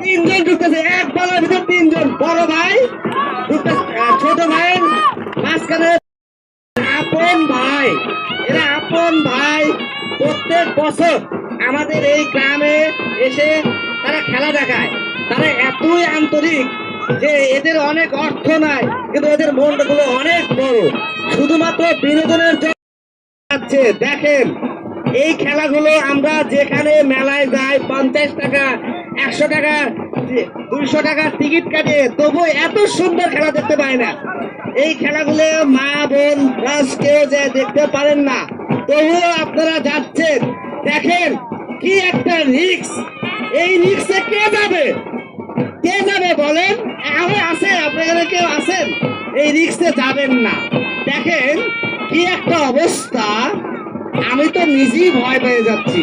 তিনজন ঢুকতেছে, এক বলার ভিতর তিনজন। বড় ভাই ছোট ভাই, মাঝখানে আপন ভাই। এরা আপন ভাই প্রত্যেক বছর আমাদের এই গ্রামে এসে তারা খেলা দেখায়। তারা এতই আন্তরিক যে এদের অনেক অর্থ নাই, কিন্তু এদের মনগুলো অনেক বড়। শুধুমাত্র বিনোদনের জন্য দেখেন। এই খেলাগুলো আমরা যেখানে মেলায় যাই, পঞ্চাশ টাকা, একশো টাকা, দুইশো টাকার টিকিট কাটে তবু এত সুন্দর খেলা দেখতে পাই না। এই খেলাগুলো মা, বোন কেউ যে দেখতে পারেন না, তবুও আপনারা যাচ্ছেন, দেখেন কি একটা রিক্স এই রিক্সে কে যাবে? কে যাবে বলেন? এখন আছে আপনারা কেউ আছেন? এই রিক্সে যাবেন না। দেখেন কি একটা অবস্থা। আমি তো নিজেই ভয় পেয়ে যাচ্ছি।